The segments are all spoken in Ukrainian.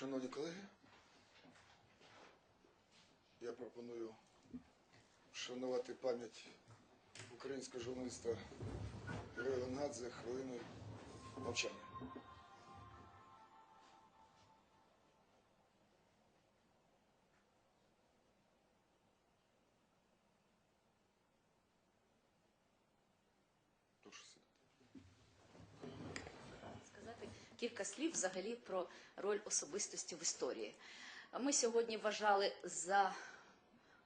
Шановні колеги, я пропоную вшанувати пам'ять українського журналіста Героя Надзе хвилиною мовчання. Кілька слів взагалі про роль особистості в історії. Ми сьогодні вважали за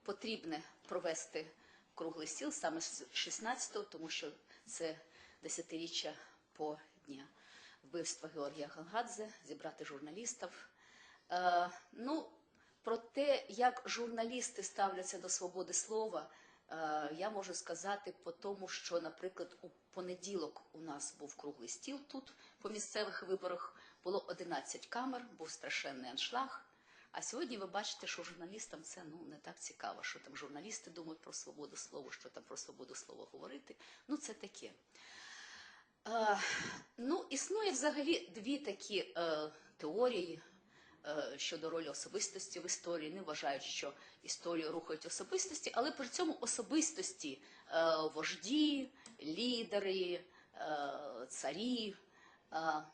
потрібне провести круглий стіл саме з 16-го, тому що це десятиріччя по дня вбивства Георгія Гангадзе, зібрати журналістів. Е, ну, про те, як журналісти ставляться до свободи слова, я можу сказати по тому, що, наприклад, у понеділок у нас був круглий стіл тут по місцевих виборах. Було 11 камер, був страшенний аншлаг. А сьогодні ви бачите, що журналістам це ну не так цікаво, що там журналісти думають про свободу слова, що там про свободу слова говорити. Ну це таке. Е, ну, існує взагалі дві такі е, теорії е, щодо ролі особистості в історії. Не вважають, що історію рухають особистості, але при цьому особистості е, вожді, лідери, е, царі. Е,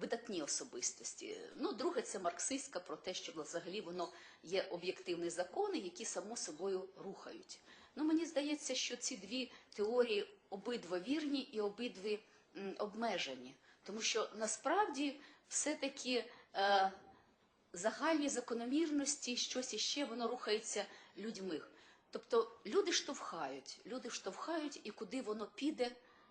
Видатні особистості. Ну, друге, це марксистська про те, що взагалі воно є об'єктивні закони, які само собою рухають. Ну, мені здається, що ці дві теорії обидва вірні і обидві обмежені, тому що насправді все-таки е, загальні закономірності, щось іще, воно рухається людьми. Тобто люди штовхають, люди штовхають, і куди воно піде,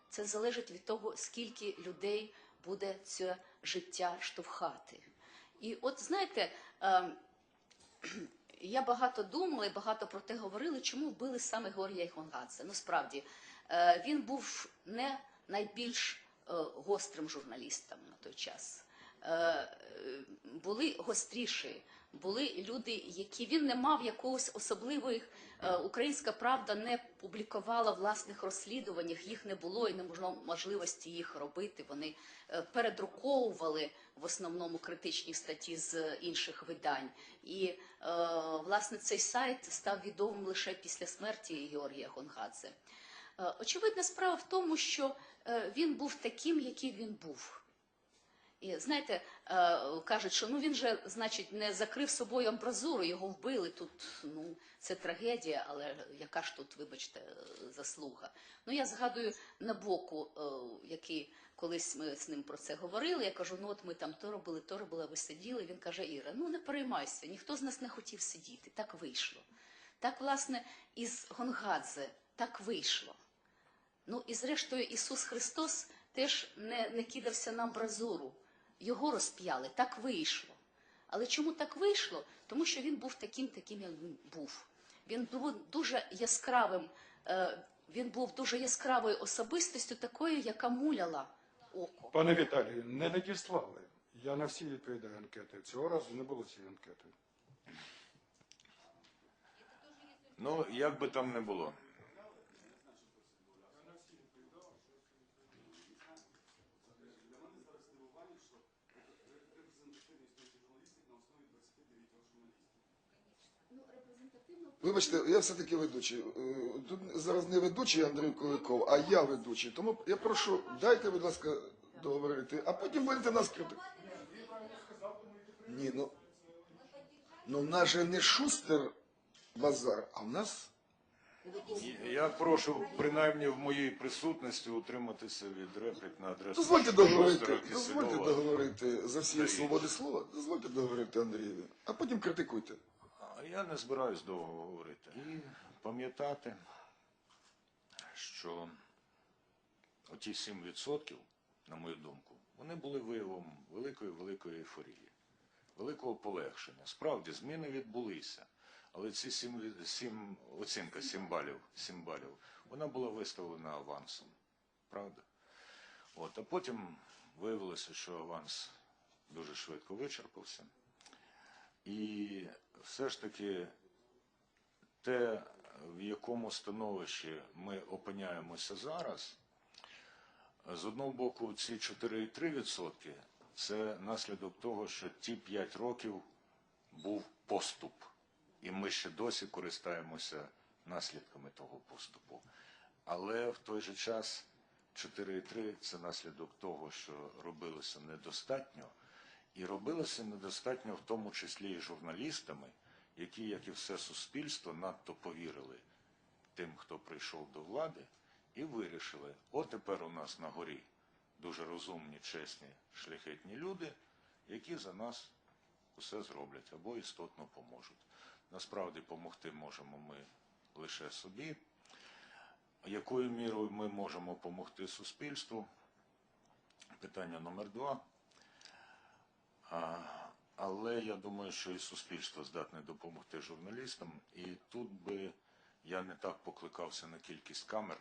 це залежить від того, скільки людей буде це життя штовхати. І от знаєте, е, я багато думала і багато про те говорили, чому вбили саме Георгія Гонгадзе. Ну, справді, е, він був не найбільш е, гострим журналістом на той час. Е, Були гостріші, були люди, які він не мав якогось особливої. е, Українська правда не публікувала власних розслідувань, їх не було і не було можливості їх робити. Вони е, передруковували в основному критичні статті з інших видань. І власне цей сайт став відомим лише після смерті Георгія Гонгадзе. Очевидна справа в тому, що він був таким, який він був. І знаєте, е, кажуть, що ну він же, значить, не закрив собою амбразуру, його вбили. Тут ну це трагедія, але яка ж тут, вибачте, е, заслуга. Ну я згадую Набоку, е, який колись ми з ним про це говорили. Я кажу, ну от ми там то робили, то робили, ви сиділи. Він каже: Іра, ну не переймайся, ніхто з нас не хотів сидіти. Так вийшло. Так, власне, із Гонгадзе так вийшло. Ну і зрештою Ісус Христос теж не, не кидався на амбразуру. Його розп'яли, так вийшло. Але чому так вийшло? Тому що він був таким, таким, як він був. Він був дуже яскравим, е, він був дуже яскравою особистістю, такою, яка муляла око. Пане Віталію, не надіслали. Я на всі відповідаю анкети. Цього разу не було цієї анкети. Ну, як би там не було. Вибачте, я все-таки ведучий. Е, Тут зараз не ведучий Андрій Куликов, а я ведучий. Тому я прошу, дайте, будь ласка, договорити, а потім будете нас критикувати. Ні, ну, ну в нас же не шустер базар, а в нас Я прошу, принаймні в моїй присутності, утриматися від реплік на адресу дозвольте договорити, дозвольте договорити за всієї свободи слова, дозвольте договорити Андрієві, а потім критикуйте. Я не збираюсь довго говорити. І пам'ятати, що оті 7%, на мою думку, вони були виявом великої великої ейфорії, великого полегшення. Справді, зміни відбулися. Але ці 7, від- 7 оцінка 7 балів, 7 балів, вона була виставлена авансом. Правда? От, а потім виявилося, що аванс дуже швидко вичерпався. І все ж таки те, в якому становищі ми опиняємося зараз, з одного боку, ці 4,3% це наслідок того, що ті п'ять років був поступ, і ми ще досі користаємося наслідками того поступу. Але в той же час 4,3 це наслідок того, що робилося недостатньо, і робилося недостатньо в тому числі і журналістами, які, як і все суспільство, надто повірили тим, хто прийшов до влади, і вирішили, от тепер у нас на горі дуже розумні, чесні, шляхетні люди, які за нас усе зроблять або істотно поможуть. Насправді допомогти можемо ми лише собі. Якою мірою ми можемо допомогти суспільству? Питання номер два. А, але я думаю, що і суспільство здатне допомогти журналістам. І тут би я не так покликався на кількість камер,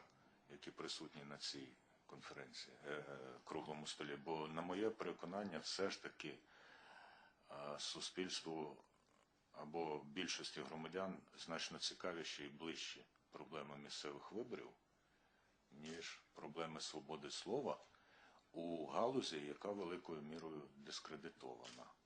які присутні на цій конференції, е, е, круглому столі. Бо, на моє переконання, все ж таки е, суспільству або більшості громадян значно цікавіші і ближчі проблеми місцевих виборів, ніж проблеми свободи слова у галузі, яка великою мірою дискредитована.